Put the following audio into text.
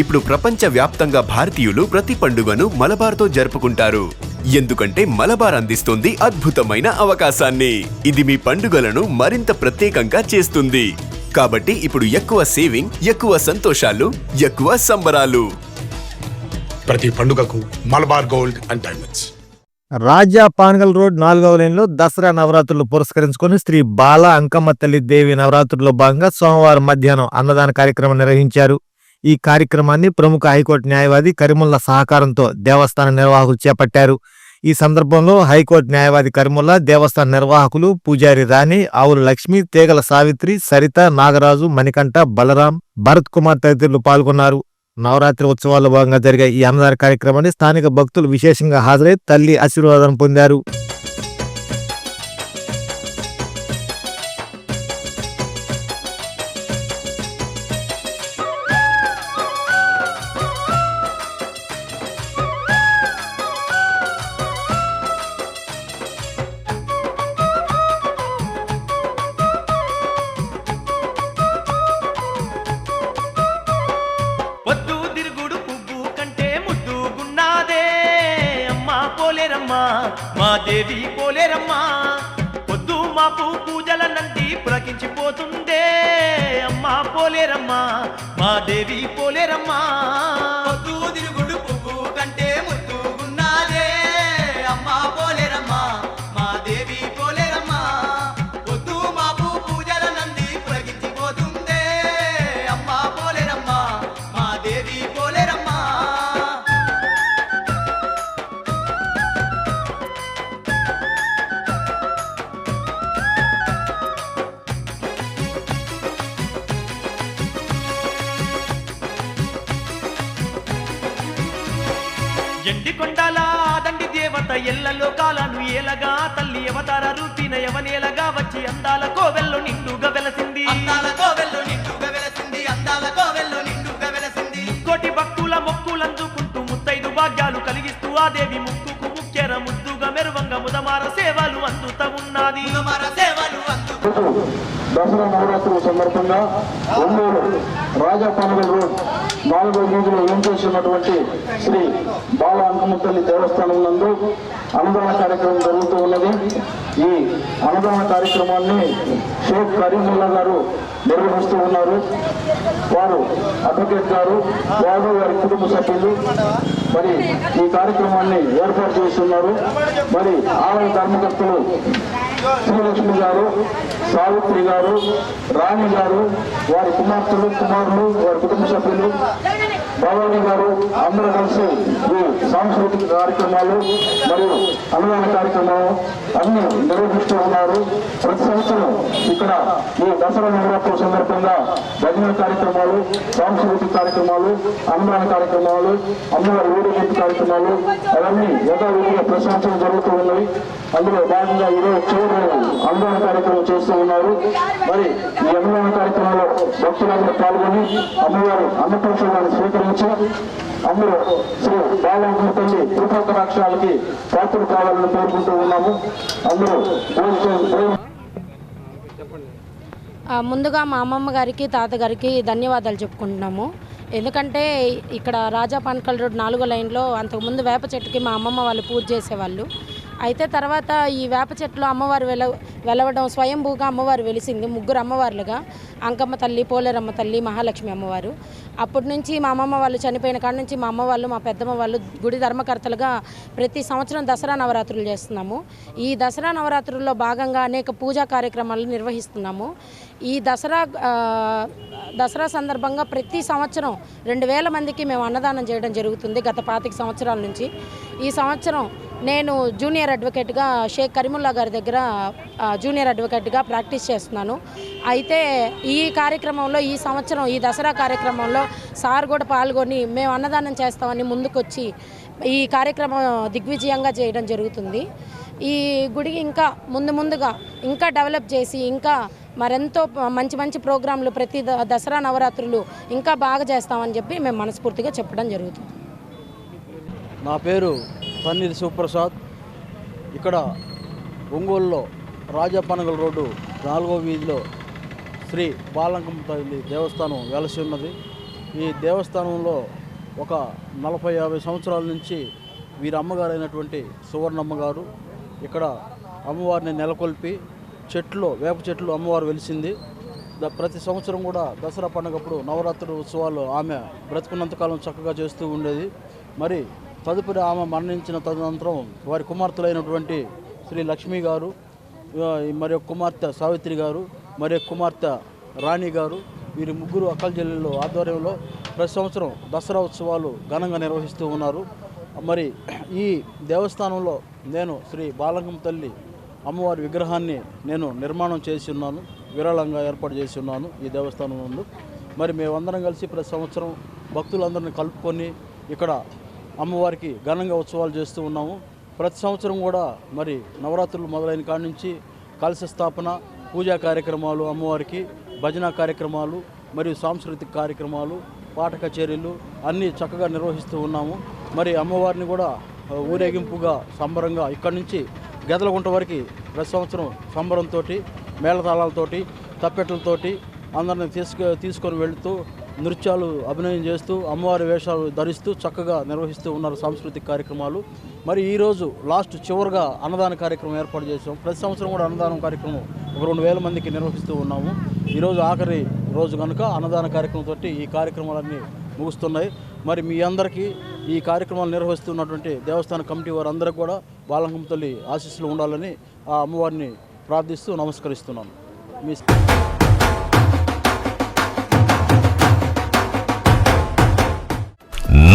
ఇప్పుడు ప్రపంచ వ్యాప్తంగా భారతీయులు ప్రతి పండుగను మలబార్తో జరుపుకుంటారు. ఎందుకంటే మలబార్ అందిస్తుంది అద్భుతమైన అవకాశాన్ని. ఇది మీ పండుగలను మరింత ప్రత్యేకంగా చేస్తుంది. కాబట్టి ఇప్పుడు ఎక్కువ సేవింగ్ ఎక్కువ సంతోషాలు ఎక్కువ సంబరాలు. ప్రతి పండుగకు Malabar gold and diamonds. Raja Panagal road నాలుగవ లైన్లో దసరా నవరాత్రులు పురస్కరించుకొని శ్రీ బాల అంకమ్మ తల్లి దేవి నవరాత్రుల్లో భాగంగా సోమవారం మధ్యాహ్నం అన్నదాన కార్యక్రమం నిర్వహించారు. ఈ కార్యక్రమాన్ని ప్రముఖ హైకోర్టు న్యాయవాది కరిముల్లా సహకారంతో దేవస్థాన నిర్వాహకులు చేపట్టారు. ఈ సందర్భంలో హైకోర్టు న్యాయవాది కరిముల్లా దేవస్థాన నిర్వాహకులు పూజారి రాణి ఆవుల లక్ష్మి తేగల సావిత్రి సరిత నాగరాజు మణికంఠ బలరాం భరత్ కుమార్ తదితరులు పాల్గొన్నారు. నవరాత్రి ఉత్సవాల్లో భాగంగా జరిగే ఈ అన్నదాన కార్యక్రమాన్ని స్థానిక భక్తులు విశేషంగా హాజరై తల్లి ఆశీర్వాదం పొందారు. పోలేరమ్మా మా దేవి పోలేరమ్మా పొద్దు మాపు పూజల నంది పులకించిపోతుందే. అమ్మా పోలేరమ్మా మా దేవి పోలేరమ్మా పొద్దు తిరుగుడు ఎండి కొండల దండి దేవత ఎల్ల లోకాలను ఏలగా తల్లి అవతార రూపిన యవనేలగా వచ్చి అందాల కోవెల్లో నిండుగా వెలసింది. అందాల కోవెల్లో నిండుగా వెలసింది అందాల కోవెల్లో నిండుగా వెలసింది. కోటి భక్తుల మొక్కులందుకుంటూ ముత్తైదు భాగ్యాలు కలిగిస్తూ ఆ దేవి ముక్కుకు ముక్కెర ముద్దుగా మెరువంగ ముదమార సేవలు అందుతా ఉన్నది. దసరా నవరాత్రుల సందర్భంగా ఒంగోలు రాజా పండుగ రోడ్ నాలుగో వీధిలో ఏం చేసినటువంటి శ్రీ బాల అంకమతల్లి దేవస్థానం నందు అన్నదాన కార్యక్రమం జరుగుతూ ఉన్నది. ఈ అన్నదాన కార్యక్రమాన్ని షేక్ కరీముల్లా గారు నిర్వహిస్తూ ఉన్నారు. వారు అడ్వకేట్ గారు వారు వారి కుటుంబ సభ్యులు మరి ఈ కార్యక్రమాన్ని ఏర్పాటు చేస్తున్నారు. మరి ఆలయ ధర్మకర్తలు శ్రీలక్ష్మి గారు సావిత్రి గారు రాణి గారు వారి కుమార్తెలు కుమారులు వారి కుటుంబ సభ్యులు భవానీ గారు అందరూ కలిసి ఈ సాంస్కృతిక కార్యక్రమాలు మరియు అన్నదాన కార్యక్రమాలు అన్ని నిర్వహిస్తూ ఉన్నారు. ప్రతి సంవత్సరం ఇక్కడ ఈ దసరా నవరాత్రుల సందర్భంగా భజన కార్యక్రమాలు సాంస్కృతిక కార్యక్రమాలు అన్నదాన కార్యక్రమాలు అమ్మవారి ఊరేగింపు కార్యక్రమాలు అవన్నీ యథావిధిగా ప్రశాంతం జరుగుతూ ఉన్నాయి. అందులో భాగంగా ఈరోజు చివరి అన్నదాన కార్యక్రమం చేస్తూ ఉన్నారు. మరి ఈ అన్నదాన కార్యక్రమంలో భక్తులందరూ పాల్గొని అమ్మవారి అన్నప్రసాదాన్ని స్వీకరించి అందరూ శ్రీ బాలమ్మ తల్లి కృపాకరాక్షరాలకి పాత్ర కావాలని కోరుకుంటూ ఉన్నాము. అందరూ చెప్పండి. ముందుగా మా అమ్మమ్మ గారికి తాతగారికి ధన్యవాదాలు చెప్పుకుంటున్నాము. ఎందుకంటే ఇక్కడ రాజా పాన్కల్ రోడ్ నాలుగో లైన్లో అంతకుముందు వేప చెట్టుకి మా అమ్మమ్మ వాళ్ళు పూజ చేసేవాళ్ళు. అయితే తర్వాత ఈ వేప చెట్లు అమ్మవారు వెల వెలవడం స్వయంభూగా అమ్మవారు వెలిసింది ముగ్గురు అమ్మవార్లుగా. అంకమ్మ తల్లి పోలేరమ్మ తల్లి మహాలక్ష్మి అమ్మవారు. అప్పటి నుంచి మా అమ్మమ్మ వాళ్ళు చనిపోయిన కాడ నుంచి మా అమ్మ వాళ్ళు మా పెద్దమ్మ వాళ్ళు గుడి ధర్మకర్తలుగా ప్రతి సంవత్సరం దసరా నవరాత్రులు చేస్తున్నాము. ఈ దసరా నవరాత్రుల్లో భాగంగా అనేక పూజా కార్యక్రమాలు నిర్వహిస్తున్నాము. ఈ దసరా దసరా సందర్భంగా ప్రతి సంవత్సరం రెండు వేల మందికి మేము అన్నదానం చేయడం జరుగుతుంది గత పాతిక సంవత్సరాల నుంచి. ఈ సంవత్సరం నేను జూనియర్ అడ్వకేట్గా షేక్ కరీముల్లా గారి దగ్గర జూనియర్ అడ్వకేట్గా ప్రాక్టీస్ చేస్తున్నాను. అయితే ఈ కార్యక్రమంలో ఈ సంవత్సరం ఈ దసరా కార్యక్రమంలో సార్ కూడా పాల్గొని మేము అన్నదానం చేస్తామని ముందుకొచ్చి ఈ కార్యక్రమం దిగ్విజయంగా చేయడం జరుగుతుంది. ఈ గుడి ఇంకా ముందు ముందుగా ఇంకా డెవలప్ చేసి ఇంకా మరెంతో మంచి మంచి ప్రోగ్రాంలు ప్రతి ద- దసరా నవరాత్రులు ఇంకా బాగా చేస్తామని చెప్పి మేము మనస్ఫూర్తిగా చెప్పడం జరుగుతుంది. నా పేరు పన్నీర్ శివప్రసాద్ ఇక్కడ ఒంగోలులో రాజపనగల రోడ్డు నాలుగో వీధిలో శ్రీ బాలంకమ్మ తల్లి దేవస్థానం వెలసి ఉన్నది. ఈ దేవస్థానంలో ఒక నలభై యాభై సంవత్సరాల నుంచి వీరి అమ్మగారైనటువంటి సువర్ణమ్మ గారు ఇక్కడ అమ్మవారిని నెలకొల్పి చెట్లు వేప చెట్లు అమ్మవారు వెలిసింది. ప్రతి సంవత్సరం కూడా దసరా పండుగప్పుడు నవరాత్రి ఉత్సవాలు ఆమె బ్రతుకున్నంతకాలం చక్కగా చేస్తూ ఉండేది. మరి తదుపరి ఆమె మరణించిన తదనంతరం వారి కుమార్తెలైనటువంటి శ్రీ లక్ష్మి గారు మరి కుమార్తె సావిత్రి గారు మరి కుమార్తె రాణి గారు వీరి ముగ్గురు అక్కల జిల్లాలో ఆధ్వర్యంలో ప్రతి సంవత్సరం దసరా ఉత్సవాలు ఘనంగా నిర్వహిస్తూ ఉన్నారు. మరి ఈ దేవస్థానంలో నేను శ్రీ బాలంగం తల్లి అమ్మవారి విగ్రహాన్ని నేను నిర్మాణం చేసి ఉన్నాను విరాళంగా ఏర్పాటు చేసి ఉన్నాను ఈ దేవస్థానం ముందు మరి మేమందరం కలిసి ప్రతి సంవత్సరం భక్తులందరిని కలుపుకొని ఇక్కడ అమ్మవారికి ఘనంగా ఉత్సవాలు చేస్తూ ఉన్నాము. ప్రతి సంవత్సరం కూడా మరి నవరాత్రులు మొదలైన కాడి నుంచి కలశ స్థాపన పూజా కార్యక్రమాలు అమ్మవారికి భజన కార్యక్రమాలు మరియు సాంస్కృతిక కార్యక్రమాలు పాట కచేరీలు అన్నీ చక్కగా నిర్వహిస్తూ ఉన్నాము. మరి అమ్మవారిని కూడా ఊరేగింపుగా సంబరంగా ఇక్కడి నుంచి గెదలగుంట వరకు ప్రతి సంవత్సరం సంబరంతో మేళతాళాలతోటి తప్పెట్లతోటి అందరిని తీసుకు తీసుకొని వెళుతూ నృత్యాలు అభినయం చేస్తూ అమ్మవారి వేషాలు ధరిస్తూ చక్కగా నిర్వహిస్తూ ఉన్నారు సాంస్కృతిక కార్యక్రమాలు. మరి ఈరోజు లాస్ట్ చివరిగా అన్నదాన కార్యక్రమం ఏర్పాటు చేసాం ప్రతి సంవత్సరం కూడా అన్నదానం కార్యక్రమం ఒక రెండు వేల మందికి నిర్వహిస్తూ ఉన్నాము. ఈరోజు ఆఖరి రోజు కనుక అన్నదాన కార్యక్రమంతో ఈ కార్యక్రమాలన్నీ ముగుస్తున్నాయి. మరి మీ అందరికీ ఈ కార్యక్రమాలు నిర్వహిస్తున్నటువంటి దేవస్థాన కమిటీ వారందరికీ కూడా బాలంగం తల్లి ఆశీస్సులు ఉండాలని ఆ అమ్మవారిని ప్రార్థిస్తూ నమస్కరిస్తున్నాను. మీ